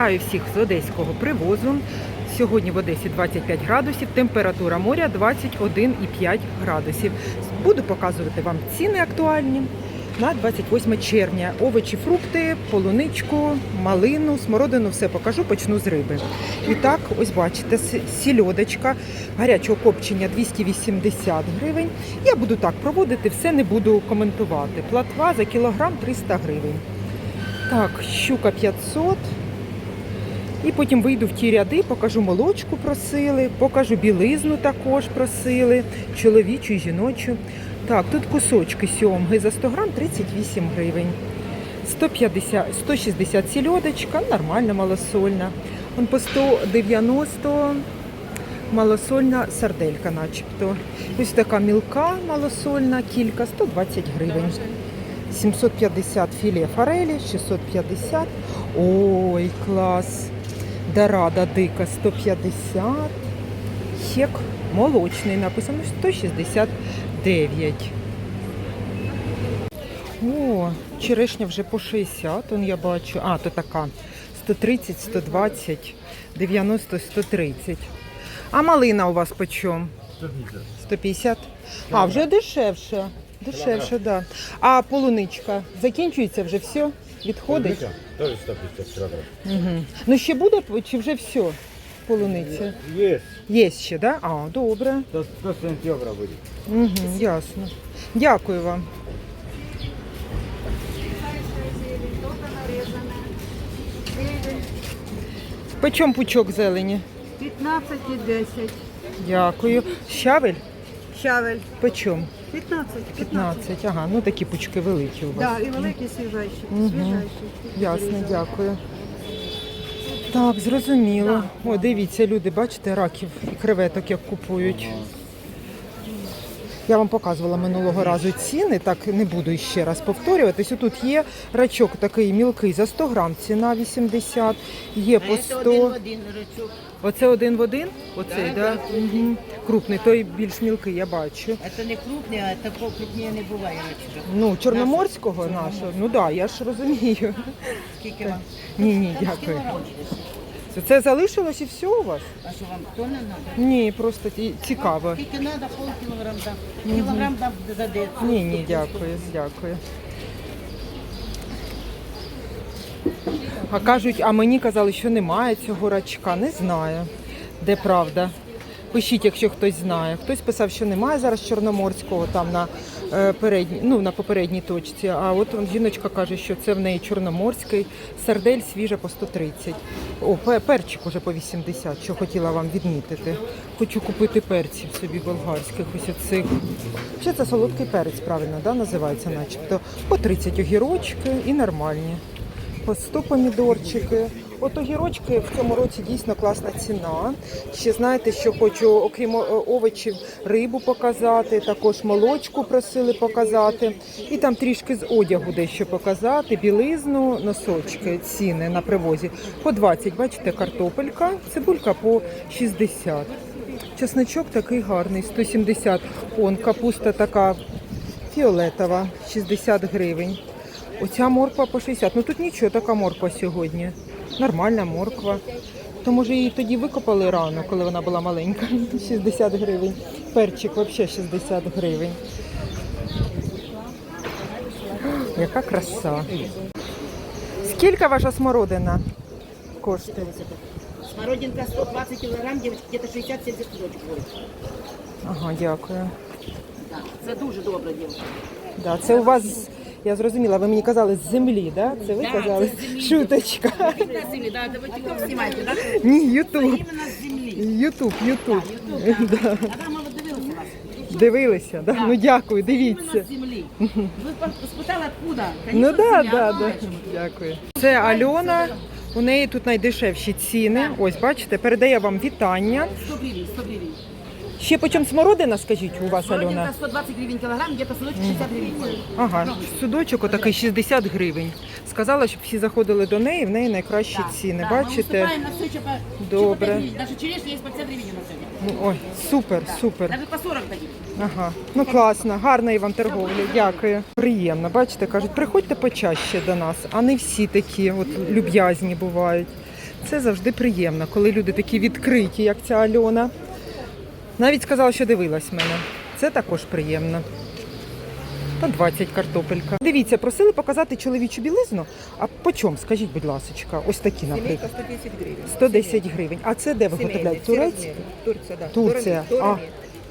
Вітаю всіх з одеського привозу. Сьогодні в Одесі 25 градусів, температура моря 21,5 градусів. Буду показувати вам ціни актуальні на 28 червня. Овочі, фрукти, полуничку, малину, смородину, все покажу, почну з риби. І так, ось бачите, сільодочка гарячого копчення 280 гривень. Я буду так проводити, все не буду коментувати. Платва за кілограм 300 гривень. Так, щука 500. І потім вийду в ті ряди, покажу молочку просили, покажу білизну також просили, чоловічу і жіночу. Так, тут кусочки сьомги за 100 грам 38 гривень. 150, 160 сільодочка, нормальна малосольна. Он по 190 малосольна сарделька начебто. Ось така мілка малосольна, кілька, 120 гривень. 750 філе форелі, 650. Ой, клас. Дорада дика 150. Хек молочний написано 169. О, черешня вже по 60, он я бачу. А, то така. 130, 120, 90, 130. А малина у вас по чому? 150? А, вже дешевше. Дешевше, так. Да. А полуничка закінчується вже все? Відходить? Тоже 150 килограмм. Угу. Ну ще буде чи вже все? Полуниця? Есть. Є ще, так? Да? А, добре. До, до сентября будет. Угу, ясно. Дякую вам. По чому пучок зелені? 15 і 10. Дякую. Щавель? Щавель. По чому? 15. 15. Ага, ну такі пучки великі у вас. Да, і великий свіжайший. Мгм. Свіжайший. Ясно, дякую. Так, зрозуміло. О, дивіться, люди, бачите, раків і креветок як купують. Я вам показувала минулого разу ціни, так не буду ще раз повторюватись. Тут є рачок такий мілкий за 100 грам, ціна 80, є по 100. Оце один в один? Оцей, да? Угу. Крупний, той більш мілкий, я бачу. Это не крупный, а такого крупнее не буває. Ну, чорноморського нашого, ну так, да, я ж розумію. Скільки вам? Ні, ні, Там дякую. кілограм десь. Це, це залишилось і все у вас? А що вам тонна надо? Ні, просто ті- цікаво. Скільки надо, пол кілограм дам. Кілограм дам за 10. Ні, ні, дякую, дякую. А кажуть, а мені казали, що немає цього рачка. Не знаю, де правда. Пишіть, якщо хтось знає. Хтось писав, що немає зараз чорноморського там на, е, передній, ну, на попередній точці. А от жіночка каже, що це в неї чорноморський, сардель свіжа по 130. О, перчик уже по 80, що хотіла вам відмітити. Хочу купити перців собі болгарських, ось оцих. Ще це солодкий перець, правильно, да, називається, начебто. По 30 огірочки і нормальні. По 100 помідорчики. От огірочки в цьому році дійсно класна ціна. Ще знаєте, що хочу, окрім овочів, рибу показати, також молочку просили показати. І там трішки з одягу дещо показати, білизну, носочки, ціни на привозі. По 20, бачите, картопелька, цибулька по 60. Чесночок такий гарний, 170. Он капуста така фіолетова, 60 гривень. Оця морква по 60. Ну тут нічого, така морква сьогодні. Нормальна морква. То може її тоді викопали рано, коли вона була маленька. 60 гривень. Перчик взагалі 60 гривень. Яка краса. Скільки ваша смородина коштує? Смородинка 120 кілограм, девочки, где-то 60-70 кусочек будет. Ага, дякую. Це дуже добре, дівчата. Да, це у вас, я зрозуміла, ви мені казали з землі, да? Це ви Да, казали? це з землі. Шуточка. Да, да, да? Ні, Ютуб. Ютуб, Ютуб. Ютуб, да. А там ви дивилися вас. Дивилися, да? Ну дякую, дивіться. Іменно з землі. Ви спитали, откуда? Ну Конечно, да, да, да. Дякую. Це Альона. У неї тут найдешевші ціни. Ось, бачите, передає вам вітання. 100 гривень, 100 гривень. Ще по чому смородина, скажіть, у вас, Альона? Смородинка 120 гривень кілограм, где-то судочок 60 гривень. Ага, судочок отакий 60 гривень. Сказала, щоб всі заходили до неї, в неї найкращі ціни. Ми Бачите? виступаємо на все, що по- Добре. по 5 гривень. Даже черешня є по 50 гривень на сьогодні. Ну, Ой, супер, супер. Навіть по 40 дадим. Ага, ну класно, гарної вам торговлі. Дякую. Приємно. Бачите, кажуть, приходьте почаще до нас, а не всі такі от люб'язні бувають. Це завжди приємно, коли люди такі відкриті, як ця Альона. Навіть сказала, що дивилась мене. Це також приємно. Та 20 картопелька. Дивіться, просили показати чоловічу білизну. А по чому, скажіть, будь ласка, ось такі, наприклад. 110 гривень. 110 гривень. А це де виготовляють? Турецькі? Турція, да. Турція. А,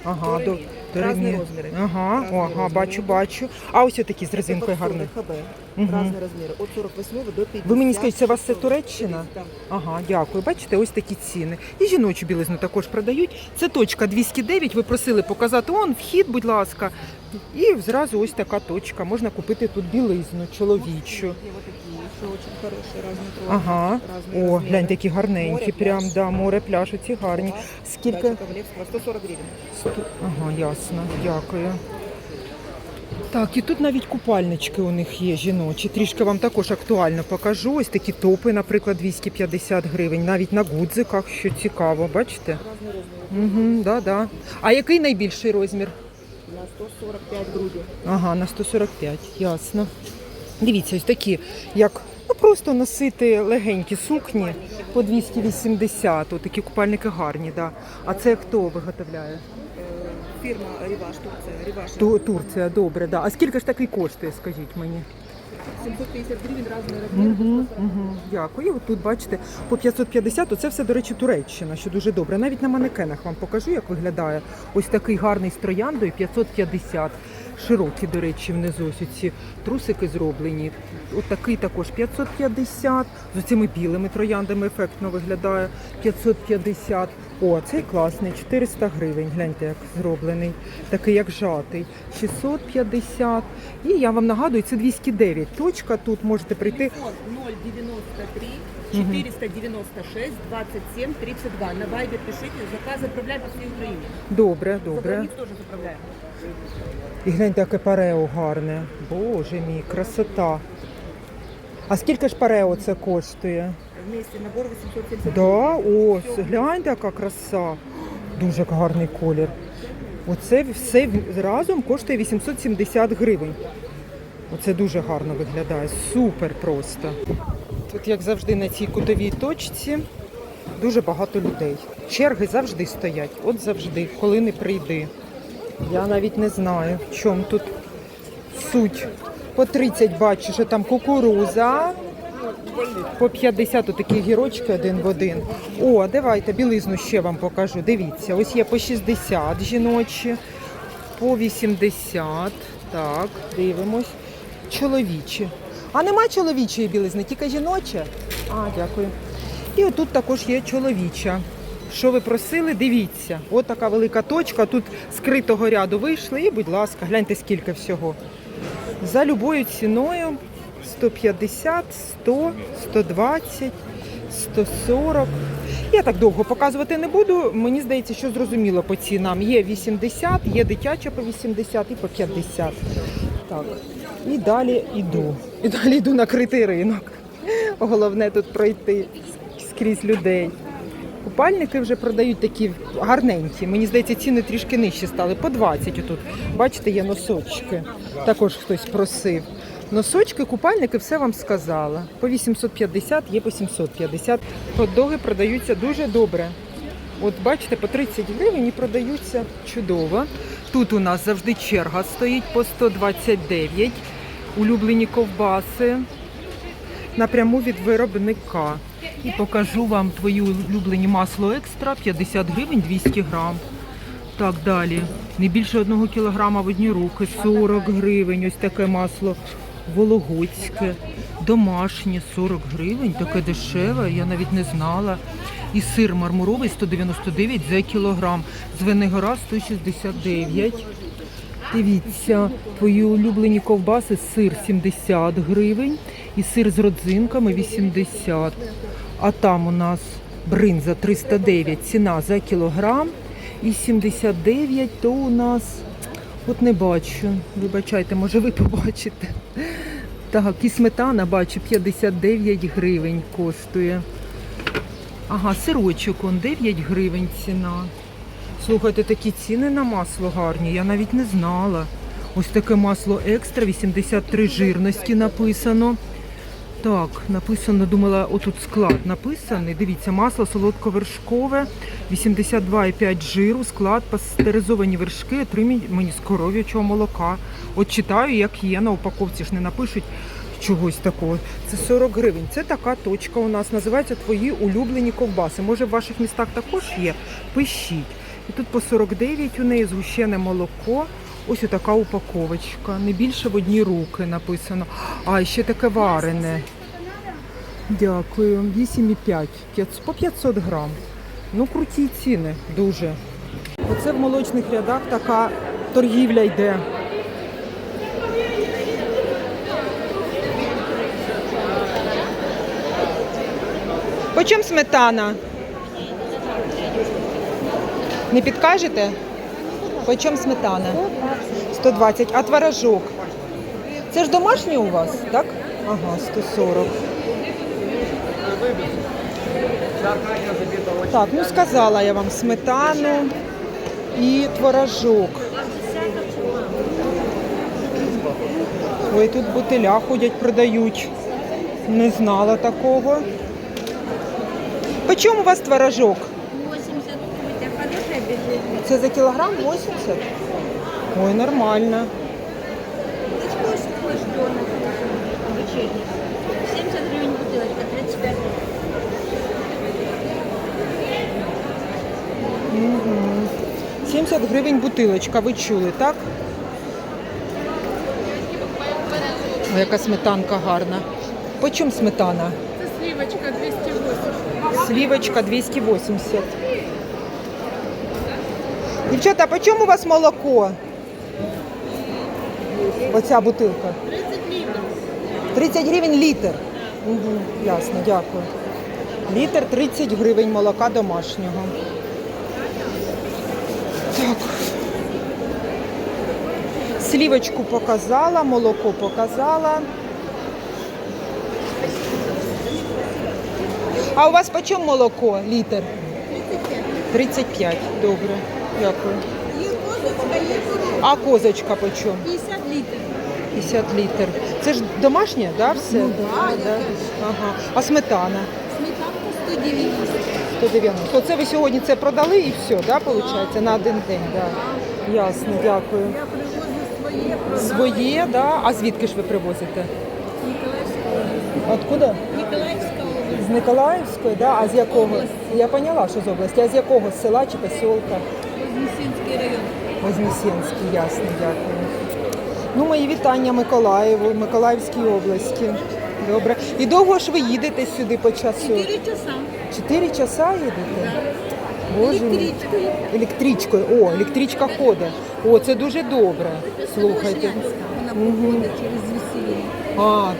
ага, до, Разні розміри. Ага, Разні ага, розміри. бачу, бачу. А ось такі з резинкою гарні. ХБ. Мгм. Разные размеры. От 48 до 50. Ви мені скажіть, це у вас це Туреччина? Да. Ага, дякую. Бачите, ось такі ціни. І жіночу білизну також продають. Це точка 209. Ви просили показати он вхід, будь ласка. І зразу ось така точка. Можна купити тут білизну чоловічу. Є вот що очень хороші, разні трохи. Ага. разні О, розміри. глянь, такі гарненькі. Море, Прям пляж. да, море, пляж, оці гарні. Скільки? Дача Ковалевського, 140 гривень. Сто- Ага, ясно, дякую. Так, і тут навіть купальнички у них є жіночі. Трішки вам також актуально покажу. Ось такі топи, наприклад, 250 гривень. Навіть на гудзиках, що цікаво, бачите? Разні розміри. Угу, да, да. А який найбільший розмір? На 145 груді. Ага, на 145, ясно. Дивіться, ось такі, як ну, просто носити легенькі сукні по 280. Ось такі купальники гарні, да. А це хто виготовляє? Е, Фірма Ріваш, Турція. Ріваш. Ту- Турція, добре, да. А скільки ж такий коштує, скажіть мені? 750 гривень, різні розміри. Угу, угу. Дякую. От тут бачите, по 550, оце все, до речі, Туреччина, що дуже добре. Навіть на манекенах вам покажу, як виглядає. Ось такий гарний з трояндою 550. Широкі, до речі, внизу ось ці трусики зроблені. От такий також 550. З цими білими трояндами ефектно виглядає 550. О, цей класний, 400 гривень. Гляньте, як зроблений. Такий як жатий. 650. І я вам нагадую, це 209. Точка тут можете прийти. Телефон 093 496 27 32. На Viber пишите, заказ отправляем по всей Украине. Добре, добре. границу тоже заправляем. І гляньте, яке парео гарне. Боже мій, красота. А скільки ж парео це коштує? Вместе набор 870 Да, ось, гляньте, яка краса. Дуже гарний колір. Оце все разом коштує 870 гривень. Оце дуже гарно виглядає. Супер просто. Тут, як завжди, на цій кутовій точці дуже багато людей. Черги завжди стоять. От завжди, коли не прийди. Я навіть не знаю, в чому тут суть. По 30 бачу, що там кукуруза. По 50 такі гірочки один в один. О, давайте білизну ще вам покажу. Дивіться, ось є по 60 жіночі, по 80. Так, дивимось. Чоловічі. А нема чоловічої білизни, тільки жіноча. А, дякую. І отут також є чоловіча. Що ви просили, дивіться. От така велика точка. Тут скритого ряду вийшли. І, будь ласка, гляньте, скільки всього. За любою ціною 150, 100, 120, 140. Я так довго показувати не буду. Мені здається, що зрозуміло по цінам. Є 80, є дитяча по 80 і по 50. Так. І далі йду. І далі йду на критий ринок. Головне тут пройти скрізь людей. Купальники вже продають такі гарненькі. Мені здається, ціни трішки нижчі стали. По 20 отут. Бачите, є носочки. Також хтось просив. Носочки, купальники, все вам сказала. По 850, є по 750. Хот-доги продаються дуже добре. От бачите, по 30 гривень і продаються чудово. Тут у нас завжди черга стоїть по 129. Улюблені ковбаси напряму від виробника. І покажу вам твої улюблені масло екстра 50 гривень 200 грам. Так, далі. Не більше одного кілограма в одні руки, 40 гривень. Ось таке масло вологодське, домашнє 40 гривень, таке дешеве, я навіть не знала. І сир мармуровий 199 за кілограм. Звенигора 169. Дивіться, твої улюблені ковбаси, сир 70 гривень і сир з родзинками 80. А там у нас бринза 309, ціна за кілограм. І 79 то у нас, от не бачу, вибачайте, може ви побачите. Так, і сметана бачу 59 гривень коштує. Ага, сирочок он 9 гривень ціна. Слухайте, такі ціни на масло гарні, я навіть не знала. Ось таке масло екстра, 83 жирності написано. Так, написано, думала, отут склад написаний. Дивіться, масло солодковершкове, 82,5 жиру, склад, пастеризовані вершки, отримані з коров'ячого молока. От читаю, як є, на упаковці ж не напишуть чогось такого. Це 40 гривень. Це така точка у нас. Називається Твої улюблені ковбаси. Може, в ваших містах також є? Пишіть. І тут по 49 у неї згущене молоко. Ось така упаковочка. Не більше в одні руки написано. А, ще таке варене. Дякую. 8,5. П'ят- По 500 грам. Ну, круті ціни, дуже. Оце в молочних рядах така торгівля йде. Почем сметана? Не підкажете? Почем сметана? 120. А творожок? Це ж домашній у вас, так? Ага, 140. Так, ну сказала я вам сметану і творожок. Ой, тут бутиля ходять, продають. Не знала такого. Почому у вас творожок? Це за кілограм 80? Ой, нормально. Ты сколько стоишь тонна 70 гривен бутылочка, 35 Мгм. 70 гривень бутилочка, ви чули, так? О, яка сметанка гарна. По чому сметана? Сливочка 280. Слівочка 280. Дівчата, по чому у вас молоко? Оця бутилка. 30 литров. 30 гривень літр. Угу, ясно, дякую. Літр 30 гривень молока домашнього. Так. Слівочку показала, молоко показала. А у вас по чому молоко літр? 35. Добре, дякую. А козочка по чому? 50 литров. 50 літр. Це ж домашнє, да, все? Ну, да, Ага. А сметана? Сметанка 190. 190. Оце ви сьогодні це продали і все, да, виходить, на один день, да. Ясно, дякую. Я привозу своє, продам. Своє, да? А звідки ж ви привозите? Николаевская Откуда? Николаевская область. З Миколаївської, да? А з якого? Я поняла, що з області. А з якого? З села чи поселка? Вознесенский район. Вознесенський, ясно, дякую. Ну, мої вітання Миколаєву, Миколаївській області. Добре. І довго ж ви їдете сюди по часу? 4 часа. Чотири часа їдете? Боже мій. Электричкой. Електричкою. О, електричка ходить. О, це дуже добре. Слухайте. Вона проходить через весілля. А,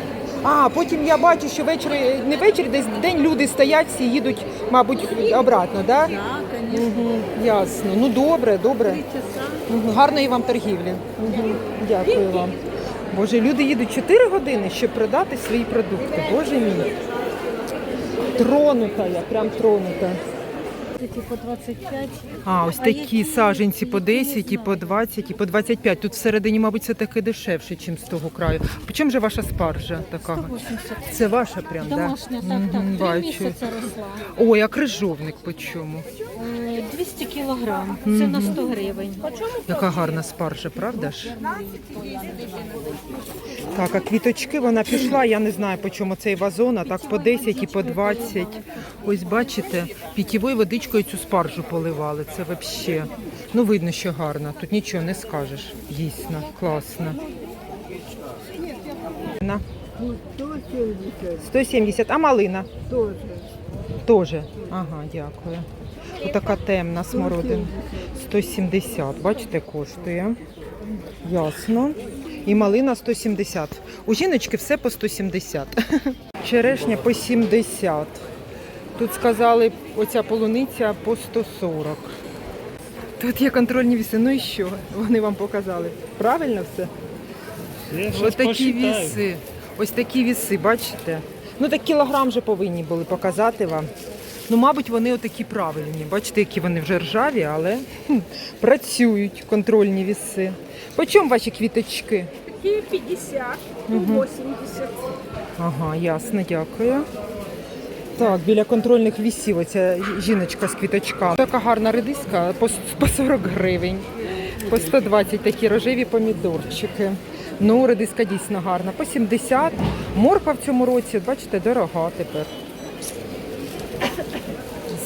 а, потім я бачу, що ввечері, не ввечері, десь день люди стоять, всі їдуть, мабуть, обратно, да? Да, конечно. Угу, ясно. Ну добре, добре. Угу. Гарної вам торгівлі. Угу. Дякую вам. Боже, люди їдуть 4 години, щоб продати свої продукти. Боже мій. Тронута я, прям тронута. По 25. А, ось такі саженці по 10, і по 20, і по 25. Тут всередині, мабуть, це таке дешевше, ніж з того краю. По чому же ваша спаржа така? 180. Це ваша прям, так? Домашня, Да? так, так. Три бачу. місяці росла. Ой, а крижовник по чому? Е, 200 кілограм. Це на 100 гривень. Яка гарна спаржа, правда ж? Так, а квіточки вона пішла, я не знаю по чому цей вазон, а так по 10 і по 20. Ось бачите, питьовою водичкою цю спаржу поливали. Це взагалі. Ну, видно, що гарна. Тут нічого не скажеш. Дійсно, класно. 170 170, а малина? теж. Тоже. Ага, дякую. Отака темна смородина. 170, бачите, коштує. Ясно. І малина 170. У жіночки все по 170. Черешня по 70. Тут сказали, оця полуниця по 140. Тут є контрольні віси. Ну і що? Вони вам показали. Правильно все? Ось такі віси. Ось такі віси, бачите? Ну так кілограм вже повинні були показати вам. Ну, мабуть, вони отакі правильні. Бачите, які вони вже ржаві, але хм, працюють контрольні віси. По чому ваші квіточки? Такие 50, ну 80. Ага, ясно, дякую. Так, біля контрольних вісів оця жіночка з квіточками. Така гарна редиска по, с- по 40 гривень. По 120 такі рожеві помідорчики. Ну, редиска дійсно гарна. По 70. Морква в цьому році, от бачите, дорога тепер.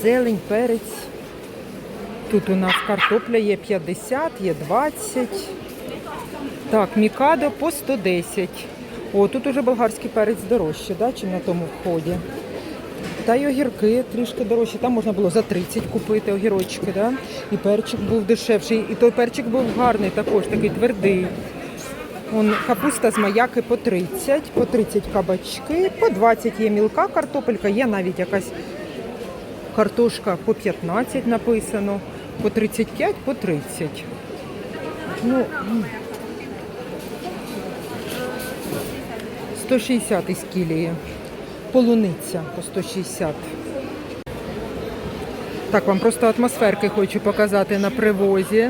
Зелень, перець. Тут у нас картопля є 50, є 20. Так, мікадо по 110. О, тут уже болгарський перець дорожче, да, чим на тому вході. Та й огірки трішки дорожчі. Там можна було за 30 купити огірочки, да? І перчик був дешевший. І той перчик був гарний також, такий твердий. Вон, капуста з маяки по 30, по 30 кабачки, по 20 є мілка картопелька, є навіть якась картошка по 15 написано, по 35, по 30. Ну, 160 із кілії. Полуниця по 160. Так, вам просто атмосферки хочу показати на привозі.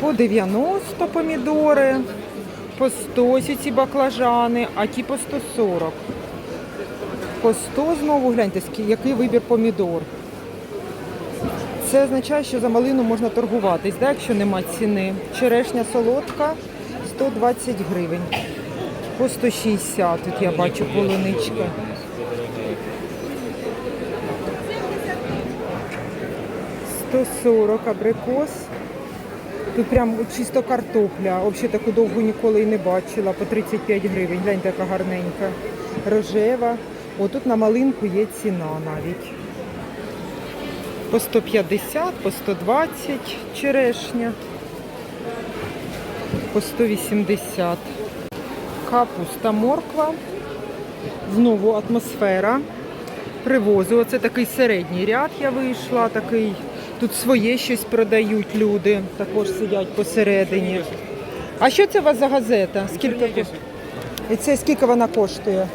По 90 помідори, по 100 ці баклажани, а ті по 140. По 100 знову гляньте, який вибір помідор. Це означає, що за малину можна торгуватись, да, якщо нема ціни. Черешня солодка 120 гривень. По 160 тут я бачу полуничка. Сто сорок абрикос. Тут прям чисто картопля. Взагалі таку довгу ніколи і не бачила. По 35 гривень. Гляньте, яка гарненька. Рожева. О, тут на малинку є ціна навіть. По 150, по 120 черешня. По 180. Капуста, морква. Знову атмосфера. Привозу. Оце такий середній ряд я вийшла. Такий. Тут своє щось продають люди. Також сидять посередині. А що це у вас за газета? Скільки? І це скільки вона коштує?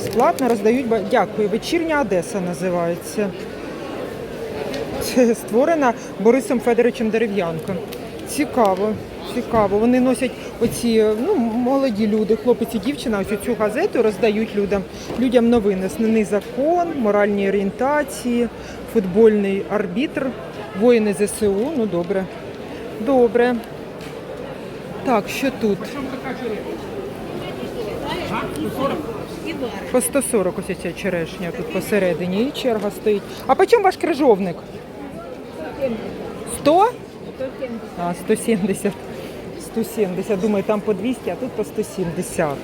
Сплатно роздають. Дякую. Вечірня Одеса називається. Це створена Борисом Федоровичем Дерев'янко. Цікаво, цікаво. Вони носять оці ну, молоді люди, хлопець і дівчина, ось цю газету роздають людям, людям новини. Основний закон, моральні орієнтації, футбольний арбітр, воїни ЗСУ. Ну добре. Добре. Так, що тут? По 140 ось ця черешня тут посередині і черга стоїть. А по чому ваш крижовник? 100? А, 170. 170. Думаю, там по 200, а тут по 170.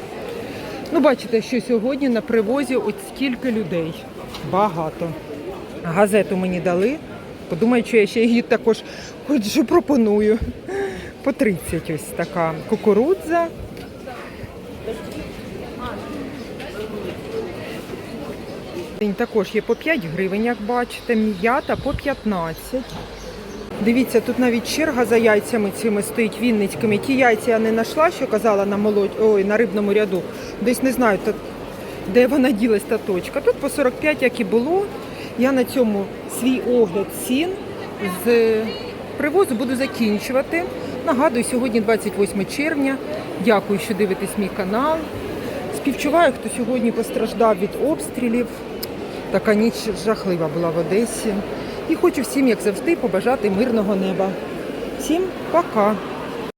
Ну, бачите, що сьогодні на привозі от стільки людей. Багато. Газету мені дали. Подумаю, що я ще її також ходжу, пропоную. По 30 ось така кукурудза. День також є по 5 гривень, як бачите, м'ята по 15. Дивіться, тут навіть черга за яйцями цими стоїть вінницькими. Ті яйця я не знайшла, що казала на молодь, ой, на рибному ряду. Десь не знаю, де вона ділась та точка. Тут по 45, як і було. Я на цьому свій огляд цін з привозу буду закінчувати. Нагадую, сьогодні 28 червня. Дякую, що дивитесь мій канал. Співчуваю, хто сьогодні постраждав від обстрілів. Така ніч жахлива була в Одесі. І хочу всім, як завжди, побажати мирного неба. Всім пока!